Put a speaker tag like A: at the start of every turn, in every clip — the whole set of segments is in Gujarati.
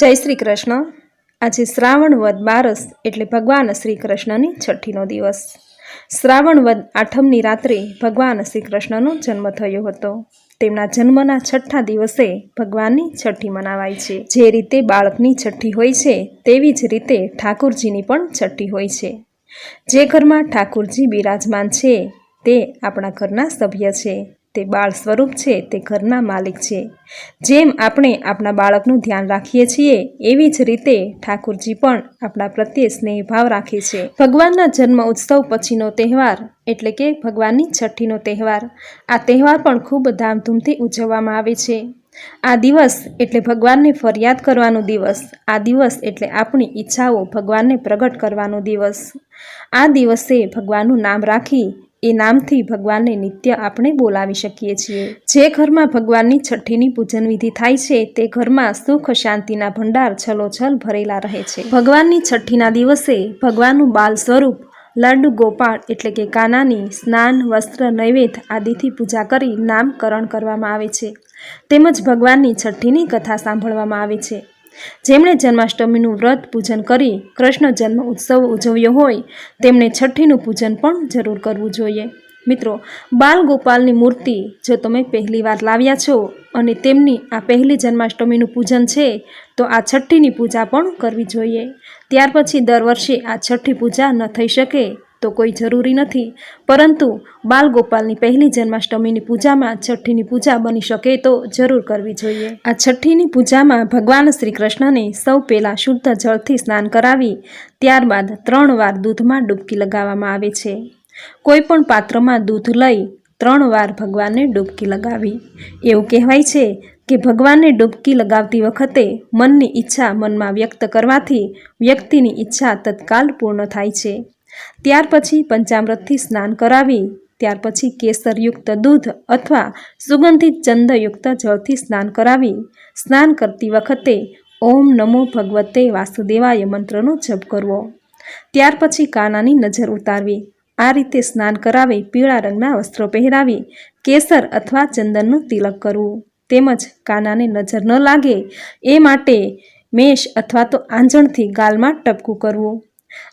A: જય શ્રી કૃષ્ણ. આજે શ્રાવણ વદ બારસ એટલે ભગવાન શ્રી કૃષ્ણની છઠ્ઠીનો દિવસ. શ્રાવણ વદ આઠમની રાત્રે ભગવાન શ્રી કૃષ્ણનો જન્મ થયો હતો. તેમના જન્મના છઠ્ઠા દિવસે ભગવાનની છઠ્ઠી મનાવાય છે. જે રીતે બાળકની છઠ્ઠી હોય છે, તેવી જ રીતે ઠાકુરજીની પણ છઠ્ઠી હોય છે. જે ઘરમાં ઠાકુરજી બિરાજમાન છે, તે આપણા ઘરના સભ્ય છે. તે બાળ સ્વરૂપ છે, તે ઘરના માલિક છે. જેમ આપણે આપણા બાળકનું ધ્યાન રાખીએ છીએ, એવી જ રીતે ઠાકુરજી પણ આપણા પ્રત્યે સ્નેહ ભાવ રાખે છે. ભગવાનના જન્મ ઉત્સવ પછીનો તહેવાર એટલે કે ભગવાનની છઠ્ઠીનો તહેવાર. આ તહેવાર પણ ખૂબ ધામધૂમથી ઉજવવામાં આવે છે. આ દિવસ એટલે ભગવાનને ફરિયાદ કરવાનો દિવસ. આ દિવસ એટલે આપણી ઈચ્છાઓ ભગવાનને પ્રગટ કરવાનો દિવસ. આ દિવસે ભગવાનનું નામ રાખી એ નામથી ભગવાનને નિત્ય આપણે બોલાવી શકીએ છીએ. જે ઘરમાં ભગવાનની છઠ્ઠીની પૂજન વિધિ થાય છે, તે ઘરમાં સુખ શાંતિના ભંડાર છલોછલ ભરેલા રહે છે. ભગવાનની છઠ્ઠીના દિવસે ભગવાનનું બાલ સ્વરૂપ લડ્ડુ ગોપાળ એટલે કે કાનાની સ્નાન, વસ્ત્ર, નૈવેદ્ય આદિથી પૂજા કરી નામકરણ કરવામાં આવે છે. તેમજ ભગવાનની છઠ્ઠીની કથા સાંભળવામાં આવે છે. જેમણે જન્માષ્ટમીનું વ્રત પૂજન કરી, કૃષ્ણ જન્મ ઉત્સવ ઉજવ્યો હોય તેમણે છઠ્ઠીનું પૂજન પણ જરૂર કરવું જોઈએ. મિત્રો, બાલ ગોપાલની મૂર્તિ જો તમે પહેલી વાર લાવ્યા છો અને તેમની આ પહેલી જન્માષ્ટમીનું પૂજન છે, તો આ છઠ્ઠીની પૂજા પણ કરવી જોઈએ. ત્યાર પછી દર વર્ષે આ છઠ્ઠી પૂજા ન થઈ શકે. તો કોઈ જરૂરી નથી. પરંતુ બાલગોપાલની પહેલી જન્માષ્ટમીની પૂજામાં છઠ્ઠીની પૂજા બની શકે તો જરૂર કરવી જોઈએ. આ છઠ્ઠીની પૂજામાં ભગવાન શ્રી કૃષ્ણને સૌ પહેલાં શુદ્ધ જળથી સ્નાન કરાવી, ત્યારબાદ ત્રણ વાર દૂધમાં ડૂબકી લગાવવામાં આવે છે. કોઈ પણ પાત્રમાં દૂધ લઈ ત્રણ વાર ભગવાનને ડૂબકી લગાવી. એવું કહેવાય છે કે ભગવાનને ડૂબકી લગાવતી વખતે મનની ઈચ્છા મનમાં વ્યક્ત કરવાથી વ્યક્તિની ઈચ્છા તત્કાલ પૂર્ણ થાય છે. ત્યાર પછી પંચામૃતથી સ્નાન કરાવી, ત્યાર પછી કેસરયુક્ત દૂધ અથવા સુગંધિત ચંદયુક્ત જળથી સ્નાન કરાવી. સ્નાન કરતી વખતે ઓમ નમો ભગવતે વાસુદેવાય મંત્રનો જપ કરવો. ત્યાર પછી કાનાની નજર ઉતારવી. આ રીતે સ્નાન કરાવી પીળા રંગના વસ્ત્રો પહેરાવી, કેસર અથવા ચંદનનું તિલક કરવું. તેમજ કાનાને નજર ન લાગે, એ માટે મેષ અથવા તો આંજણથી ગાલમાં ટપકું કરવું.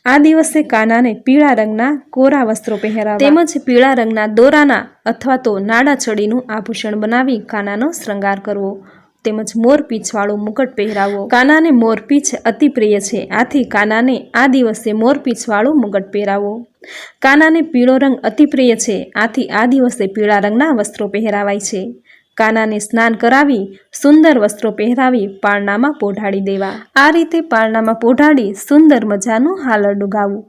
A: આ દિવસે કાનાને પીળા રંગના કોરા વસ્ત્રો પહેરાવવા તેમજ પીળા રંગના દોરાના અથવા તો નાડા છડીનું આભૂષણ બનાવી કાનાનો શૃંગાર કરવો. તેમજ મોરપીંછવાળું મુકટ પહેરાવવો કાનાને મોરપીંછ અતિ પ્રિય છે. આથી કાનાને આ દિવસે મોરપીંછવાળું મુગટ પહેરાવો. કાનાને પીળો રંગ અતિ પ્રિય છે. આથી આ દિવસે પીળા રંગના વસ્ત્રો પહેરાવાય છે. કાનાને સ્નાન કરાવી, સુંદર વસ્ત્રો પહેરાવી પાળનામાં પોઢાડી દેવા. આ રીતે પારણામાં પોઢાડી સુંદર મજાનું હાલરડું ગાવું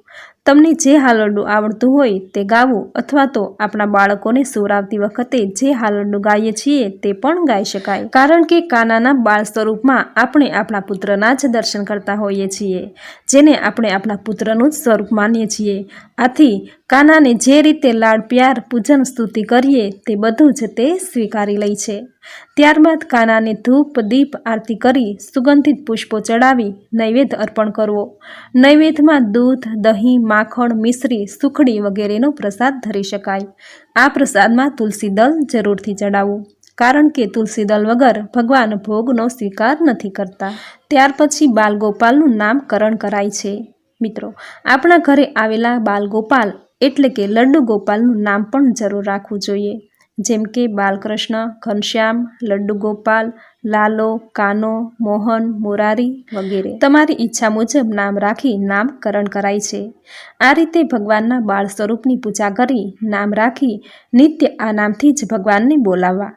A: તમને જે હાલરડું આવડતું હોય તે ગાવું અથવા તો આપણા બાળકોને સુવરાવતી વખતે જે હાલરડું ગાઈએ છીએ તે પણ ગાઈ શકાય. કારણ કે કાનાના બાળ સ્વરૂપમાં આપણે આપણા પુત્રના જ દર્શન કરતા હોઈએ છીએ, જેને આપણે આપણા પુત્રનું જ સ્વરૂપ માનીએ છીએ. આથી કાનાને જે રીતે લાડ, પ્યાર, પૂજન, સ્તુતિ કરીએ તે બધું જ તે સ્વીકારી લે છે. ત્યારબાદ કાનાને ધૂપ, દીપ, આરતી કરી સુગંધિત પુષ્પો ચડાવી નૈવેદ્ય અર્પણ કરવો. નૈવેદ્યમાં દૂધ, દહીં, માખણ, મિશ્રી, સુખડી વગેરેનો પ્રસાદ ધરી શકાય. આ પ્રસાદમાં તુલસી દલ જરૂરથી ચડાવવું, કારણ કે તુલસી દલ વગર ભગવાન ભોગનો સ્વીકાર નથી કરતા. ત્યાર પછી બાલગોપાલનું નામકરણ કરાય છે. મિત્રો, આપણા ઘરે આવેલા બાલગોપાલ એટલે કે લડ્ડુ ગોપાલનું નામ પણ જરૂર રાખવું જોઈએ. જેમ કે બાલકૃષ્ણ, ઘનશ્યામ લડ્ડુ ગોપાલ લાલો, કાનો, મોહન, મોરારી વગેરે. તમારી ઈચ્છા મુજબ નામ રાખી નામકરણ કરાય છે. આ રીતે ભગવાનના બાળ સ્વરૂપની પૂજા કરી નામ રાખી નિત્ય આ નામથી જ ભગવાનને બોલાવવા.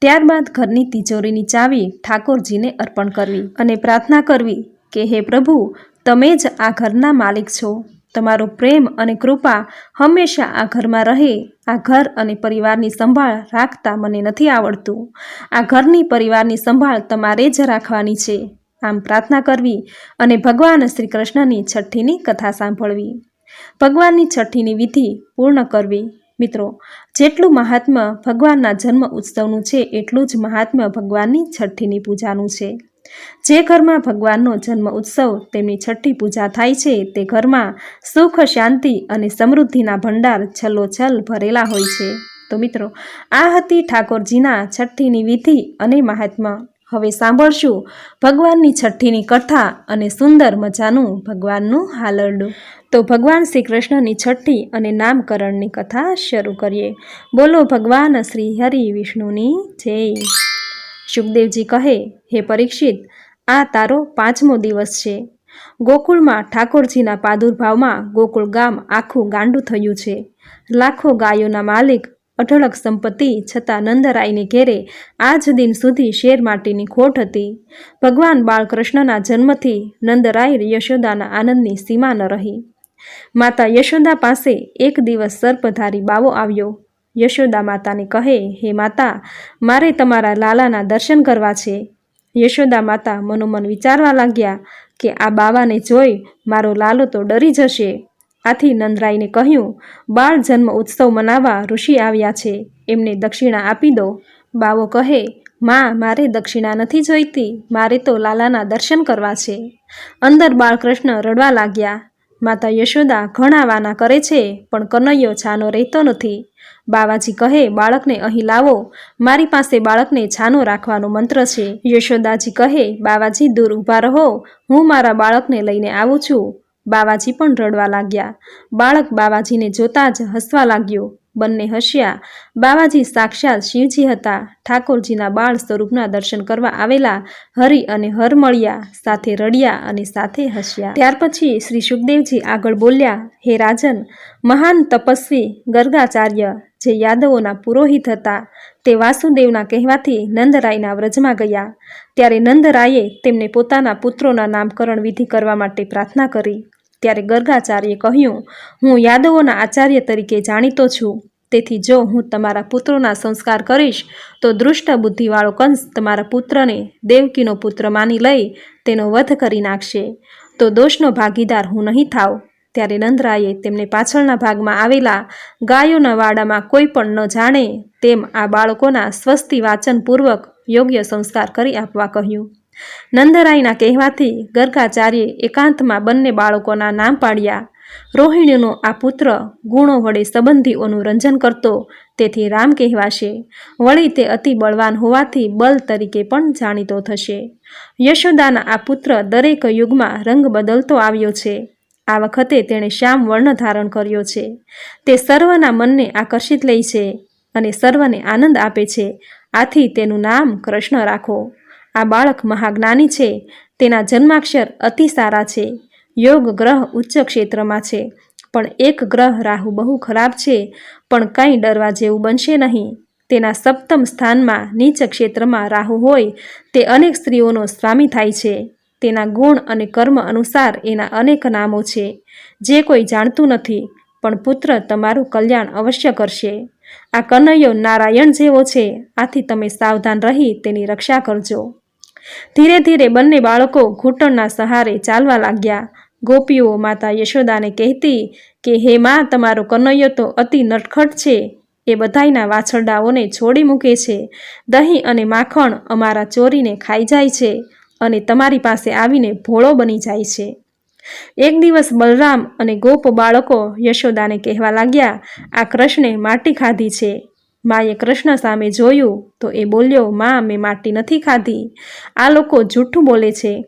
A: ત્યારબાદ ઘરની તિજોરીની ચાવી ઠાકોરજીને અર્પણ કરવી અને પ્રાર્થના કરવી કે, હે પ્રભુ, તમે જ આ ઘરના માલિક છો. તમારો પ્રેમ અને કૃપા હંમેશા આ ઘરમાં રહે. આ ઘર અને પરિવારની સંભાળ રાખતા મને નથી આવડતું. આ ઘરની પરિવારની સંભાળ તમારે જ રાખવાની છે. આમ પ્રાર્થના કરવી અને ભગવાન શ્રી કૃષ્ણની છઠ્ઠીની કથા સાંભળવી. ભગવાનની છઠ્ઠીની વિધિ પૂર્ણ કરવી. મિત્રો, જેટલું મહાત્મ્ય ભગવાનના જન્મ ઉત્સવનું છે, એટલું જ મહાત્મ્ય ભગવાનની છઠ્ઠીની પૂજાનું છે. જે ઘરમાં ભગવાનનો જન્મ ઉત્સવ, તેમની છઠ્ઠી પૂજા થાય છે, તે ઘરમાં સુખ, શાંતિ અને સમૃદ્ધિના ભંડાર છલોછલ ભરેલા હોય છે. તો મિત્રો, આ હતી ઠાકોરજીના છઠ્ઠીની વિધિ અને મહાત્મા. હવે સાંભળશું ભગવાનની છઠ્ઠીની કથા અને સુંદર મજાનું ભગવાનનું હાલરડું. તો ભગવાન શ્રી કૃષ્ણની છઠ્ઠી અને નામકરણની કથા શરૂ કરીએ. બોલો ભગવાન શ્રી હરિ વિષ્ણુની જય. સુખદેવજી કહે, હે પરીક્ષિત, આ તારો પાંચમો દિવસ છે. ગોકુળમાં ઠાકોરજીના પાદુર્ભાવમાં ગોકુળ ગામ આખું ગાંડું થયું છે. લાખો ગાયોના માલિક, અઢળક સંપત્તિ છતાં નંદરાયને ઘેરે આજ દિન સુધી શેર માટીની ખોટ હતી. ભગવાન બાળકૃષ્ણના જન્મથી નંદરાય યશોદાના આનંદની સીમા ન રહી. માતા યશોદા પાસે એક દિવસ સર્પધારી બાવો આવ્યો. યશોદા માતાને કહે, હે માતા, મારે તમારા લાલાના દર્શન કરવા છે. યશોદા માતા મનોમન વિચારવા લાગ્યા કે આ બાવાને જોઈ મારો લાલો તો ડરી જશે. આથી નંદરાયને કહ્યું, બાળ જન્મ ઉત્સવ મનાવવા ઋષિ આવ્યા છે. એમને દક્ષિણા આપી દો. બાવો કહે, માં, મારે દક્ષિણા નથી જોઈતી. મારે તો લાલાના દર્શન કરવા છે. અંદર બાળકૃષ્ણ રડવા લાગ્યા. માતા યશોદા ઘણા વાના કરે છે, પણ કનૈયો છાનો રહેતો નથી. બાવાજી કહે, બાળકને અહીં લાવો. મારી પાસે બાળકને છાનો રાખવાનો મંત્ર છે. યશોદાજી કહે, બાવાજી, દૂર ઊભા રહો. હું મારા બાળકને લઈને આવું છું. બાવાજી પણ રડવા લાગ્યા. બાળક બાવાજીને જોતા જ હસવા લાગ્યો. બંને હસ્યા. બાવાજી સાક્ષાત શિવજી હતા. ઠાકોરજીના બાળ સ્વરૂપના દર્શન કરવા આવેલા હરિ અને હર મળ્યા, સાથે રડ્યા અને સાથે હસ્યા. ત્યાર પછી શ્રી સુખદેવજી આગળ બોલ્યા, હે રાજન, મહાન તપસ્વી, ગર્ગાચાર્ય, જે યાદવોના પુરોહિત હતા, તે વાસુદેવના કહેવાથી નંદરાયના વ્રજમાં ગયા. ત્યારે નંદરાયે તેમને પોતાના પુત્રોના નામકરણ વિધિ કરવા માટે પ્રાર્થના કરી. ત્યારે ગર્ગાચાર્યે કહ્યું, હું યાદવોના આચાર્ય તરીકે જાણીતો છું. તેથી જો હું તમારા પુત્રોના સંસ્કાર કરીશ, તો દૃષ્ટ બુદ્ધિવાળો કંસ તમારા પુત્રને દેવકીનો પુત્ર માની લઈ તેનો વધ કરી નાખશે. તો દોષનો ભાગીદાર હું નહીં થાવ. ત્યારે નંદરાયે તેમને પાછળના ભાગમાં આવેલા ગાયોના વાડામાં કોઈ પણ ન જાણે તેમ આ બાળકોના સ્વસ્તિ વાચનપૂર્વક યોગ્ય સંસ્કાર કરી આપવા કહ્યું. નંદરાયના કહેવાથી ગર્ગાચાર્યે એકાંતમાં બંને બાળકોના નામ પાડ્યા. રોહિણીનો આ પુત્ર ગુણો વડે સંબંધીઓનું રંજન કરતો તેથી રામ કહેવાશે. વળી તે અતિ બળવાન હોવાથી બલ તરીકે પણ જાણીતો થશે. યશોદાના આ પુત્ર દરેક યુગમાં રંગ બદલતો આવ્યો છે. આ વખતે તેણે શ્યામ વર્ણ ધારણ કર્યો છે. તે સર્વના મનને આકર્ષિત લે છે અને સર્વને આનંદ આપે છે. આથી તેનું નામ કૃષ્ણ રાખો. આ બાળક મહાજ્ઞાની છે. તેના જન્માક્ષર અતિ સારા છે. યોગ ગ્રહ ઉચ્ચ ક્ષેત્રમાં છે. પણ એક ગ્રહ રાહુ બહુ ખરાબ છે. પણ કંઈ ડરવા જેવું બનશે નહીં. તેના સપ્તમ સ્થાનમાં નીચ ક્ષેત્રમાં રાહુ હોય, તે અનેક સ્ત્રીઓનો સ્વામી થાય છે. તેના ગુણ અને કર્મ અનુસાર એના અનેક નામો છે. જે કોઈ જાણતું નથી, પણ પુત્ર તમારું કલ્યાણ અવશ્ય કરશે. આ કનૈયો નારાયણ જેવો છે. આથી તમે સાવધાન રહી તેની રક્ષા કરજો. ધીરે ધીરે બંને બાળકો ઘૂંટણના સહારે ચાલવા લાગ્યા. ગોપીઓ માતા યશોદાને કહેતી કે, હે માં, તમારો કનૈયો તો અતિ નટખટ છે. એ બધાયના વાછરડાઓને છોડી મૂકે છે. દહીં અને માખણ અમારા ચોરીને ખાઈ જાય છે અને તમારી પાસે આવીને ભોળો બની જાય છે. એક દિવસ બલરામ અને ગોપ બાળકો યશોદાને કહેવા લાગ્યા, આ કૃષ્ણે માટી ખાધી છે. માએ કૃષ્ણ સામે જોયું તો એ બોલ્યો, માં, મેં માટી નથી ખાધી. આ લોકો જૂઠું બોલે છે.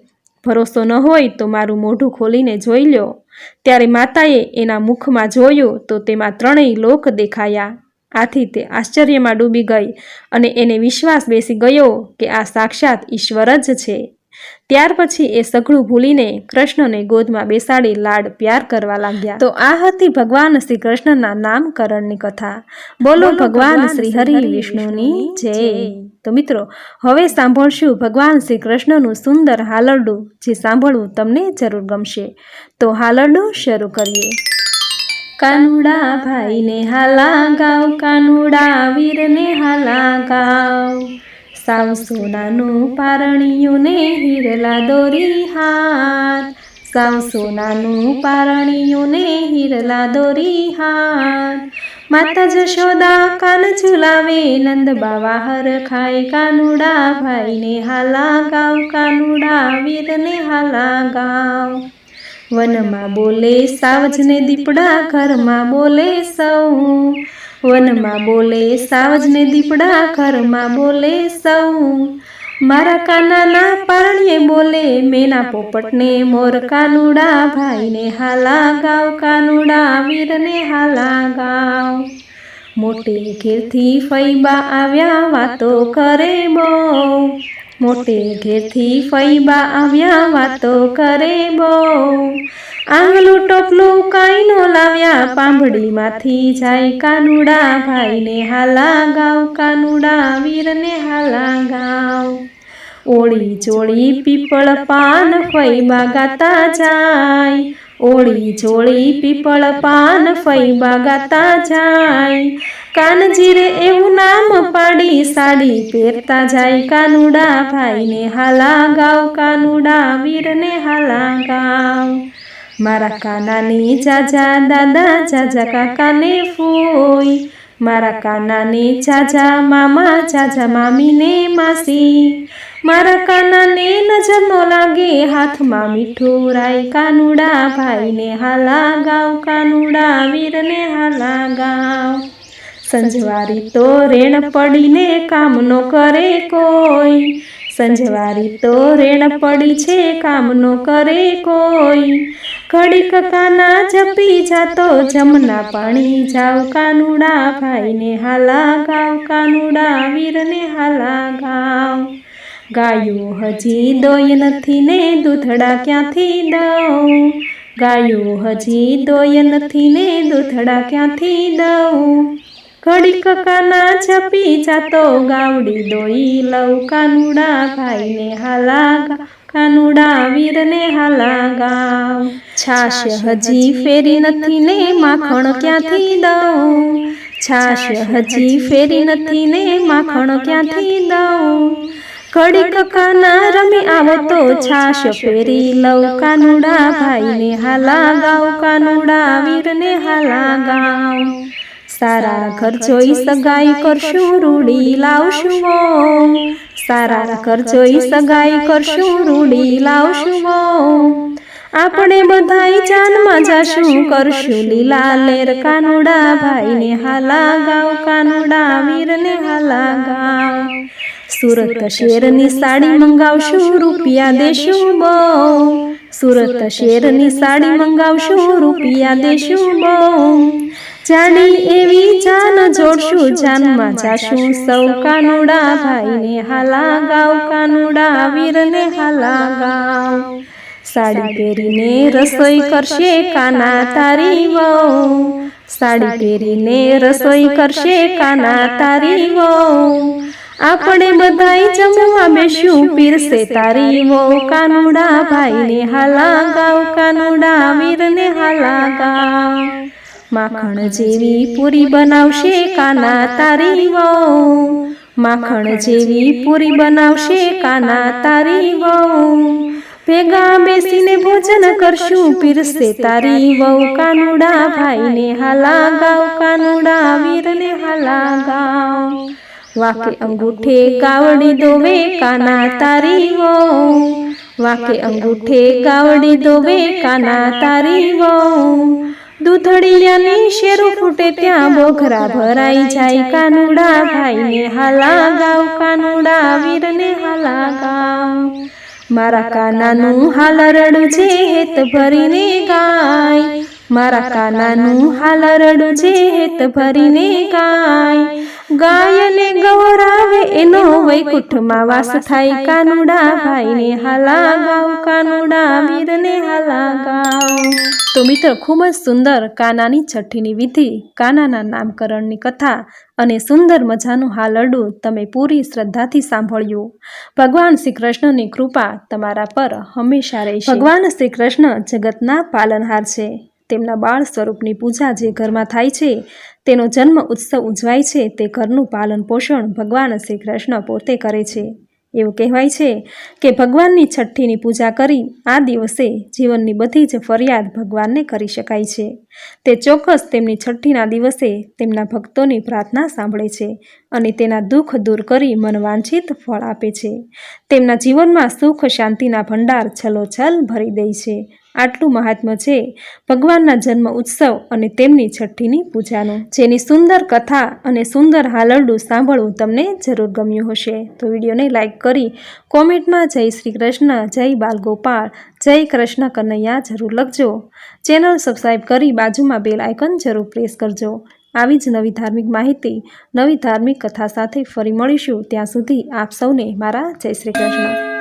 A: ભરોસો ન હોય તો મારું મોઢું ખોલીને જોઈ લ્યો. ત્યારે માતાએ એના મુખમાં જોયું તો તેમાં ત્રણેય લોક દેખાયા. આથી તે આશ્ચર્યમાં ડૂબી ગઈ અને એને વિશ્વાસ બેસી ગયો કે આ સાક્ષાત ઈશ્વર જ છે. ત્યાર પછી એ સઘળું ભૂલીને કૃષ્ણને ગોદમાં બેસાડી લાડ પ્યાર કરવા લાગ્યા. તો આ હતી ભગવાન શ્રી કૃષ્ણના નામકરણની કથા. બોલો ભગવાન શ્રી હરિ વિષ્ણુની જય. તો મિત્રો હવે સાંભળશું ભગવાન શ્રી કૃષ્ણનું સુંદર હાલરડું જે સાંભળવું તમને જરૂર ગમશે. તો હાલરડું શરૂ કરીએ. કાનુડા ભાઈને હાલા ગાવ કાનુડા વીરને હાલા ગાવ સાવ સોનાનું પારણિયું ને હિરલા દોરી હાથ. સાવ સોનાનું પારણિયું ને હિરલા દોરી હાથ. માતા જશોદા કાન ઝુલાવે, નંદ બાવા હર ખાય કાનુડા, ભાઈને હાલા ગાવ, કાનુડા વીરને હાલા ગાવ. વનમાં બોલે સાવજને દીપડા, ઘરમાં બોલે સૌ. વનમાં બોલે સાવજને દીપડા ઘરમાં બોલે સૌ. મારા કાનાના પારણીએ બોલે મેના પોપટને મોર કાનુડા ભાઈને હાલા ગાવ કાનુડા વીરને હાલા ગાવ. મોટે ઘેરથી ફૈબા આવ્યા વાતો કરે બહુ. મોટે ઘેરથી ફૈબા આવ્યા વાતો કરે બહુ. આંગલું ટોપલું કાંઈ નો લાવ્યા, પાંભડીમાંથી જાય કાનુડા ભાઈને હાલા ગાવ, કાનુડા વીરને હાલા ગાવ. ઓળી જોળી પીપળ પાન ફૈબા ગાતા જાય. ઓળી જોળી પીપળ પાન ફૈબા ગાતા જાય. કાનજી રે એવું નામ પાડી સાડી પહેરતા જાય કાનુડા ભાઈને હાલા ગાવ કાનુડા વીરને હાલા ગાવ મારા કાનાની જાજા દાદા, જાજા કાકાને ફોઈ. મારા કાનાની જાજા મામા, જાજા મામીને માસી. મારા કાનાને નજર લાગે, હાથમાં મીઠું રાય. કાનુડા ભાઈને હાલા ગાવ કાનુડા વીરને હાલા ગાવ સંજવારી તો રેણ પડીને કામનો કરે કોઈ. સંજવારી તો રેણ પડી છે કામનો કરે કોઈ. ઘડીક કાના જપી જાતો જમના પાણી જાવ કાનુડા ભાઈને હાલા ગાવ, કાનુડા વીરને હાલા ગાવ. ગાયો હજી દોય નથી ને દૂધડા ક્યાંથી દઉં? ગાયો હજી દોય નથી ને દૂધડા ક્યાંથી દઉં? ઘડીક કાના છપી જાતો ગાવડી દોઈ લઉં કાનુડા ભાઈને હાલા કાનુડા વીરને હાલા ગાવ છાશ હજી ફેરી નથી ને માખણ ક્યાંથી દઉં? છાશ હજી ફેરી નથી ને માખણ ક્યાંથી દઉં? ઘડીક કાના રમી આવો તો છાશ ફેરી લઉં કાનુડા ભાઈને હાલા ગાવ કાનુડા વીરને હાલા ગાવ સારા ઘર જોઈ સગાઈ કરશું રૂડી લાવશું વો સારા ઘર જોઈ સગાઈ કરશું રૂડી લાવશું વો આપણે બધાય જાનમાં જાશું કરશું લીલા લેર કાનુડા ભાઈને હાલા ગાવ કાનુડા વીરને હાલા ગાવ. સુરત શેરની સાડી મંગાવશું રૂપિયા દેશું બહુ સુરત શેરની સાડી મંગાવશું રૂપિયા દેશું બહુ જાણી એવી જાન જોડશું જાનમાં જાશું સૌ કાનુડા ભાઈને હાલા ગાવ કાનુડા વીરને હાલા ગાવ. સાડી પહેરીને રસોઈ કરશે કાના તારી વહુ. સાડી પહેરીને રસોઈ કરશે કાના તારી વહુ. આપણે બધાય જમવા બેસ્યું પીરસે તારી વહુ. કાનુડા ભાઈને હાલા ગાવ કાનુડા વીરને હાલા ગાવ. માખણ જેવી પૂરી બનાવશે કાના તારી વહુ. માખણ જેવી પૂરી બનાવશે કાના તારી વહુ. ભેગા બેસીને ભોજન કરશું પીરસે તારી વહુ કાનુડા ભાઈને હાલા ગાવ કાનુડા વીરને હાલા ગાવ. વાકે અંગૂઠે કાવડી દોવે કાના તારી વહુ. વાકે અંગૂઠે કાવડી દોવે કાના તારી વહુ. દૂધડિયાની શેરો ફૂટે ત્યાં બોખરા ભરાઈ જાય કાનુડા ભાઈને હાલા ગાવ કાનુડા વીરને હાલા ગાવ મારા કાનાનું હાલ રડું છે હેત ભરીને ગાય. મારા કાનાનું હાલરડું છે હેત ભરીને ગાય. ગાયને ગૌરાવે એનો વૈકુંઠમાં વાસ થાય. કાનુડા ભાઈને હાલા ગાવ કાનુડા વીરને હાલા ગાવ તો મિત્રો, ખૂબ જ સુંદર કાનાની છઠ્ઠીની વિધિ, કાનાના નામકરણની કથા અને સુંદર મજાનું હાલરડું તમે પૂરી શ્રદ્ધાથી સાંભળ્યું. ભગવાન શ્રી કૃષ્ણની કૃપા તમારા પર હંમેશા રહેશે. ભગવાન શ્રી કૃષ્ણ જગતના પાલનહાર છે. તેમના બાળ સ્વરૂપની પૂજા જે ઘરમાં થાય છે, તેનો જન્મ ઉત્સવ ઉજવાય છે, તે ઘરનું પાલન પોષણ ભગવાન શ્રી કૃષ્ણ પોતે કરે છે. એવું કહેવાય છે કે ભગવાનની છઠ્ઠીની પૂજા કરી આ દિવસે જીવનની બધી જ ફરિયાદ ભગવાનને કરી શકાય છે. તે ચોક્કસ તેમની છઠ્ઠીના દિવસે તેમના ભક્તોની પ્રાર્થના સાંભળે છે અને તેના દુઃખ દૂર કરી મનવાંછિત ફળ આપે છે. તેમના જીવનમાં સુખ શાંતિના ભંડાર છલોછલ ભરી દે છે. આટલું મહાત્મ્ય છે ભગવાનના જન્મ ઉત્સવ અને તેમની છઠ્ઠીની પૂજાનું. જેની સુંદર કથા અને સુંદર હાલરડું સાંભળવું તમને જરૂર ગમ્યું હશે. તો વિડીયોને લાઇક કરી કોમેન્ટમાં જય શ્રી કૃષ્ણ, જય બાલગોપાળ, જય કૃષ્ણ કનૈયા જરૂર લખજો. ચેનલ સબસ્ક્રાઈબ કરી બાજુમાં બેલ આઇકન જરૂર પ્રેસ કરજો. આવી જ નવી ધાર્મિક માહિતી, નવી ધાર્મિક કથા સાથે ફરી મળીશું. ત્યાં સુધી આપ સૌને મારા જય શ્રી કૃષ્ણ.